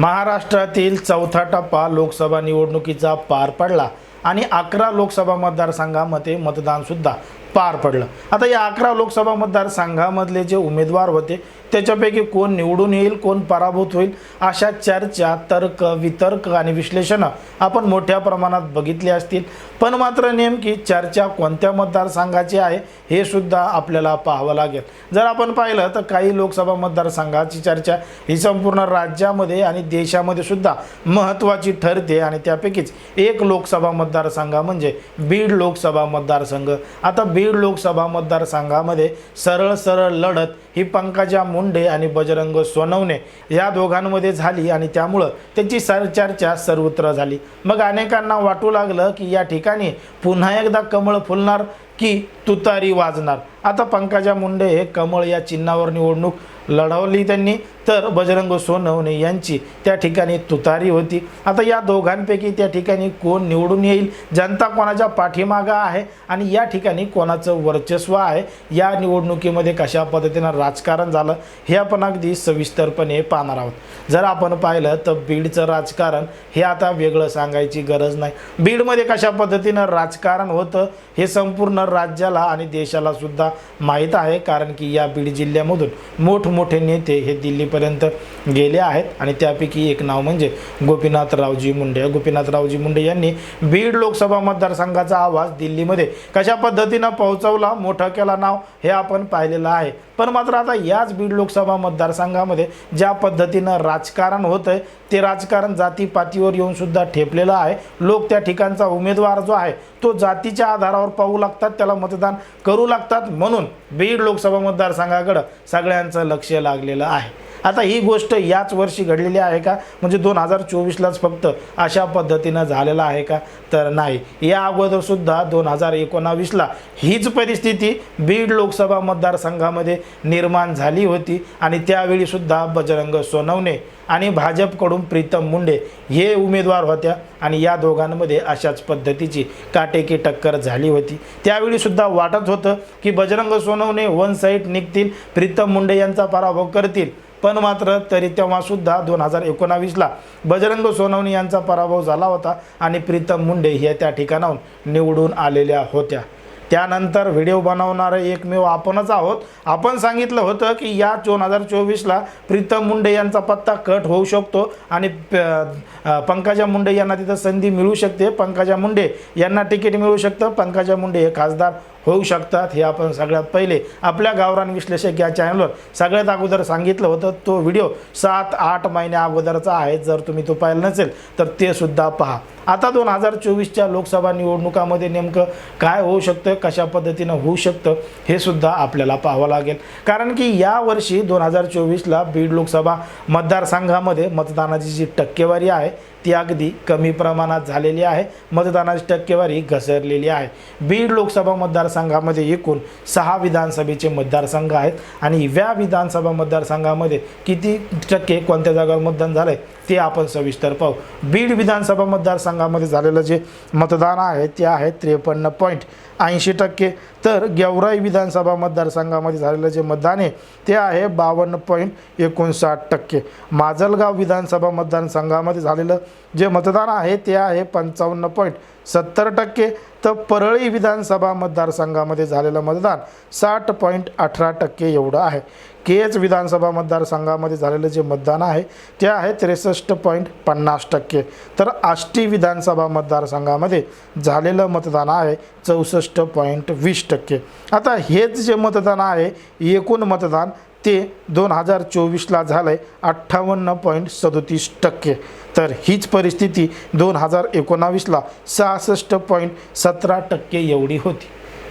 महाराष्ट्रातील चौथा टप्पा लोकसभा निवडणुकीचा पार पडला आणि अकरा लोकसभा मतदारसंघामध्ये मतदानसुद्धा पार पडलं. आता या अकरा लोकसभा मतदारसंघामधले जे उमेदवार होते त्याच्यापैकी कोण निवडून येईल कोण पराभूत होईल अशा चर्चा तर्क वितर्क आणि विश्लेषणं आपण मोठ्या प्रमाणात बघितली असतील. पण मात्र नेमकी चर्चा कोणत्या मतदारसंघाची आहे हे सुद्धा आपल्याला पाहावं लागेल. जर आपण पाहिलं तर काही लोकसभा मतदारसंघाची चर्चा ही संपूर्ण राज्यामध्ये आणि देशामध्ये सुद्धा महत्त्वाची ठरते आणि त्यापैकीच एक लोकसभा मतदारसंघ म्हणजे बीड लोकसभा मतदारसंघ. आता बीड लोकसभा मतदारसंघामध्ये सरळ सरळ लढत ही पंकजा मुंडे आणि बजरंग सोनवणे या दोघांमध्ये झाली आणि त्यामुळं त्याची सर चर्चा सर्वत्र झाली. मग अनेकांना वाटू लागलं की या ठिकाणी पुन्हा एकदा कमळ फुलणार की तुतारी वाजणार. आता पंकजा मुंडे हे कमळ या चिन्हावर निवडणूक लढवली त्यांनी. तर बजरंग सोनवणे यांची त्या ठिकाणी तुतारी होती. आता या दोघांपैकी त्या ठिकाणी कोण निवडून येईल? जनता कोणाच्या पाठीमागं आहे? आणि या ठिकाणी कोणाचं वर्चस्व आहे? या निवडणुकीमध्ये कशा पद्धतीनं राजकारण झालं? हे आपण अगदी सविस्तरपणे पाहणार आहोत. जर आपण पाहिलं तर बीडचं राजकारण हे आता वेगळं सांगायची गरज नाही. बीडमध्ये कशा पद्धतीनं राजकारण होतं हे संपूर्ण राज्याला आणि देशाला सुद्धा माहीत आहे कारण की या बीड जिल्ह्यामधून मोठमोठे नेते हे दिल्लीपर्यंत गेले आहेत. आणि त्यापैकी एक नाव म्हणजे गोपीनाथरावजी मुंडे. गोपीनाथरावजी मुंडे यांनी बीड लोकसभा मतदारसंघाचा आवाज दिल्लीमध्ये कशा पद्धतीनं पोहोचवला मोठं केला नाव हे आपण पाहिलेलं आहे. पण मात्र आता याच बीड लोकसभा मतदारसंघामध्ये ज्या पद्धतीनं राजकारण होतं आहे ते राजकारण जातीपातीवर येऊन सुद्धा ठेपलेलं आहे. लोक त्या ठिकाणचा उमेदवार जो आहे तो जातीच्या आधारावर पाहू लागतात. त्याला मतदान करू लागतात. म्हणून बीड लोकसभा मतदारसंघाकडं सगळ्यांचं लक्ष लागलेलं आहे. आता ही गोष्ट याच वर्षी घडलेली आहे का? म्हणजे दोन हजार चोवीसलाच फक्त अशा पद्धतीनं झालेलं आहे का? तर नाही. या अगोदरसुद्धा दोन हजार एकोणावीसला हीच परिस्थिती बीड लोकसभा मतदारसंघामध्ये निर्माण झाली होती आणि त्यावेळीसुद्धा बजरंग सोनवणे आणि भाजपकडून प्रीतम मुंडे हे उमेदवार होत्या आणि या दोघांमध्ये अशाच पद्धतीची काटेकी टक्कर झाली होती. त्यावेळीसुद्धा वाटत होतं की बजरंग सोनवणे वन साईड निघतील प्रीतम मुंडे यांचा पराभव करतील. पण मात्र तरी तेव्हासुद्धा दोन हजार एकोणावीसला बजरंग सोनवणी यांचा पराभव झाला होता आणि प्रीतम मुंडे हे त्या ठिकाणाहून निवडून आलेल्या होत्या. त्यानंतर व्हिडिओ बनवणारे एकमेव आपणच आहोत. आपण सांगितलं होतं की या दोन हजार चोवीसला प्रीतम मुंडे यांचा पत्ता कट होऊ शकतो आणि प- पंकजा मुंडे यांना तिथं संधी मिळू शकते. पंकजा मुंडे यांना तिकीट मिळू शकतं. पंकजा मुंडे हे खासदार होऊ शकतात हे आपण सगळ्यात पहिले आपल्या गावरान विश्लेषक या चॅनलवर सगळ्यात अगोदर सांगितलं होतं. तो व्हिडिओ सात आठ महिन्या अगोदरचा आहे. जर तुम्ही तो पाहिला नसेल तर ते सुद्धा पहा. आता दोन हजार चोवीसच्या लोकसभा निवडणुकामध्ये नेमकं काय होऊ शकतं? कशा पद्धतीनं होऊ शकतं हे सुद्धा आपल्याला पाहावं लागेल. कारण की यावर्षी दोन हजार चोवीसला बीड लोकसभा मतदारसंघामध्ये मतदानाची जी टक्केवारी आहे ती अगदी कमी प्रमाणात झालेली आहे. मतदानाची टक्केवारी घसरलेली आहे. बीड लोकसभा मतदारसंघामध्ये एकूण सहा विधानसभेचे मतदारसंघ आहेत आणि व्या विधानसभा मतदारसंघामध्ये किती टक्के कोणत्या जागावर मतदान झालं आहे ते आपण सविस्तर पाहू. बीड विधानसभा मतदारसंघामध्ये झालेलं जे मतदान आहे ते आहे त्रेपन्न पॉईंट ऐंशी टक्के. तर गेवराई विधानसभा मतदारसंघामध्ये झालेलं जे मतदान आहे ते आहे बावन्न पॉईंट एकोणसाठ टक्के. माजलगाव विधानसभा मतदारसंघामध्ये झालेलं जे मतदान आहे ते आहे पंचावन्न पॉईंट सत्तर टक्के. तर परळी विधानसभा मतदारसंघामध्ये झालेलं मतदान साठ पॉईंट अठरा टक्के एवढं आहे. केज विधानसभा मतदारसंघामध्ये झालेलं जे मतदान आहे ते आहे त्रेसष्ट पॉईंट पन्नास टक्के. तर आष्टी विधानसभा मतदारसंघामध्ये झालेलं मतदान आहे चौसष्ट पॉईंट वीस टक्के. आता हेच जे मतदान आहे एकूण मतदान ते दोन हजार चोवीसला झालं आहे अठ्ठावन्न पॉईंट सदोतीस टक्के. तर हीच परिस्थिती दोन हजार एकोणावीसला सहासष्ट पॉईंट सतरा टक्के एवढी होती.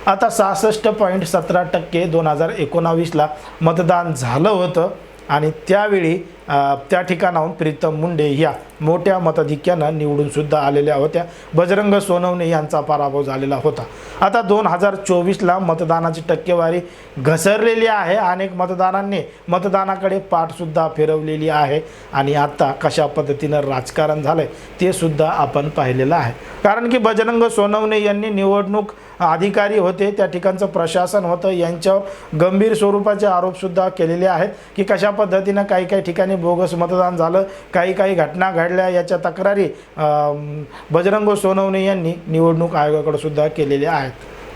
आता सहासष्ट पॉईंट सतरा टक्के दोन हजार एकोणावीसला मतदान झालं होतं आणि त्यावेळी त्या ठिकाणाहून प्रीतम मुंडे ह्या मोठ्या मताधिक्यानं निवडूनसुद्धा आलेल्या होत्या. बजरंग सोनवणे यांचा पराभव झालेला होता. आता दोन हजार चोवीसला मतदानाची टक्केवारी घसरलेली आहे. अनेक मतदारांनी मतदानाकडे पाठसुद्धा फिरवलेली आहे. आणि आता कशा पद्धतीनं राजकारण झालं आहे ते सुद्धा आपण पाहिलेलं आहे. कारण की बजरंग सोनवणे यांनी निवडणूक अधिकारी होते. त्या ठिकाणचं प्रशासन होतं. यांच्यावर गंभीर स्वरूपाचे आरोपसुद्धा केलेले आहेत की कशा पद्धतीनं काही काही ठिकाणी बोगस मतदान झालं काही काही घटना घडल्या याच्या तक्रारी बजरंग सोनवणे यांनी निवडणूक आयोगाकडे सुद्धा केलेल्या आहेत.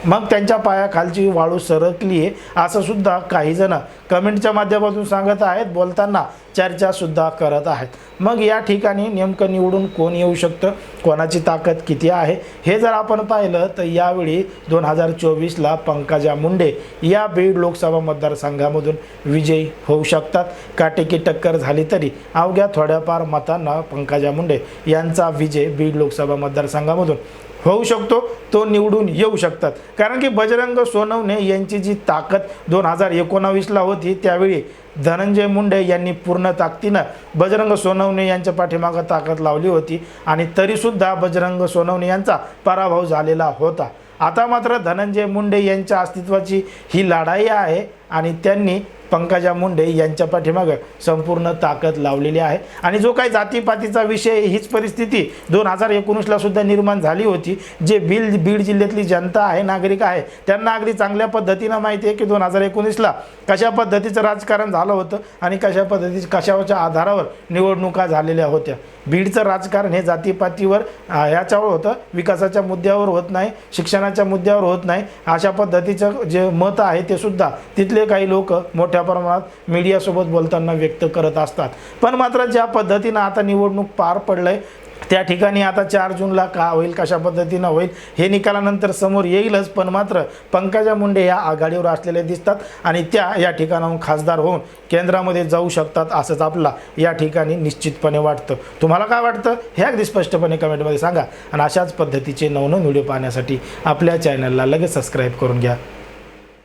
मग त्यांच्या पायाखालची वाळू सरकली आहे. असं सुद्धा काही जण कमेंटच्या माध्यमातून सांगत आहेत बोलताना चर्चा सुद्धा करत आहेत. मग या ठिकाणी नेमकं निवडून कोण येऊ शकतं? कोणाची ताकद किती आहे? हे जर आपण पाहिलं तर यावेळी दोन हजार चोवीसला पंकजा मुंडे या बीड लोकसभा मतदारसंघामधून विजयी होऊ शकतात. काटेकी टक्कर झाली तरी? अवघ्या थोड्याफार मतांना पंकजा मुंडे यांचा विजय बीड लोकसभा मतदारसंघामधून. होऊ शकतो तो निवडून येऊ शकतात. कारण की बजरंग सोनवणे यांची जी ताकद दोन हजार एकोणावीसला होती त्यावेळी धनंजय मुंडे यांनी पूर्ण ताकदीनं बजरंग सोनवणे यांच्या पाठीमागं ताकद लावली होती आणि तरीसुद्धा बजरंग सोनवणे यांचा पराभव झालेला होता. आता मात्र धनंजय मुंडे यांच्या अस्तित्वाची ही लढाई आहे. आणि त्यांनी पंकजा मुंडे यांच्या पाठीमागं संपूर्ण ताकद लावलेली आहे. आणि जो काही जातीपातीचा विषय हीच परिस्थिती दोन हजार एकोणीसला सुद्धा निर्माण झाली होती. जे बिल बीड जिल्ह्यातली जनता आहे नागरिक आहे त्यांना अगदी चांगल्या पद्धतीनं माहिती आहे की दोन हजार एकोणीसला कशा पद्धतीचं राजकारण झालं होतं आणि कशा पद्धतीच्या कशाच्या आधारावर निवडणुका झालेल्या होत्या. बीडचं राजकारण हे जातीपातीवर ह्याच्यावर होतं. विकासाच्या मुद्द्यावर होत नाही शिक्षणाच्या मुद्द्यावर होत नाही. अशा पद्धतीचं जे मत आहे ते सुद्धा तिथले काही लोक मोठ्या प्रमाणात मीडियासोबत बोलताना व्यक्त करत असतात. पण मात्र ज्या पद्धतीनं आता निवडणूक पार पडलंय त्या ठिकाणी आता चार जूनला का होईल कशा पद्धतीनं होईल हे निकालानंतर समोर येईलच. पण मात्र पंकजा मुंडे या आघाडीवर असलेले दिसतात आणि त्या या ठिकाणाहून खासदार होऊन केंद्रामध्ये जाऊ शकतात असंच आपला या ठिकाणी निश्चितपणे वाटतं. तुम्हाला काय वाटतं? हे अगदी स्पष्टपणे कमेंटमध्ये सांगा. आणि अशाच पद्धतीचे नवनवीन व्हिडिओ पाहण्यासाठी आपल्या चॅनलला लगेच सबस्क्राईब करून घ्या.